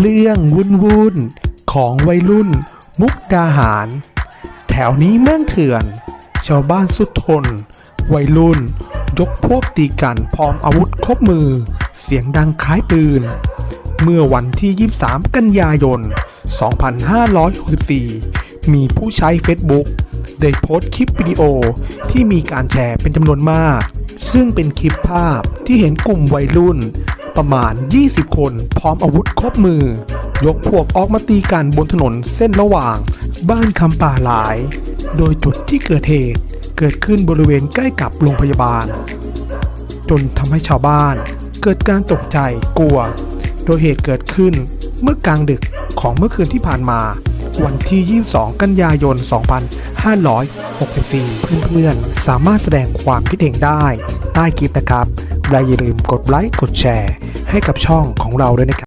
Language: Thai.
เรื่องวุ่นวุ่นของวัยรุ่น มุกดาหาร แถวนี้เมืองเถื่อน ชาวบ้านสุดทน วัยรุ่น ยกพวกตีกันพร้อมอาวุธครบมือ เสียงดังคล้ายปืน เมื่อวันที่ 23 กันยายน 2564 มีผู้ใช้ Facebook ได้โพสต์คลิปวิดีโอที่มีการแชร์เป็นจำนวนมาก ซึ่งเป็นคลิปภาพที่เห็นกลุ่มวัยรุ่น ประมาณ 20 คน พร้อมอาวุธครบมือ ยกพวกออกมาตีกันบนถนนเส้นระหว่าง บ้านคำป่าหลาย โดยจุดที่เกิดเหตุเกิดขึ้นบริเวณใกล้กับโรงพยาบาล จนทำให้ชาวบ้านเกิดการตกใจกลัว โดยเหตุเกิดขึ้นเมื่อกลางดึกของเมื่อคืนที่ผ่านมา วันที่ 22 กันยายน 2564 เพื่อนๆ สามารถแสดงความคิดเห็นได้ ใต้คลิปนะครับและอย่าลืมกดไลค์ กดแชร์ ให้กับช่องของเราด้วยนะครับ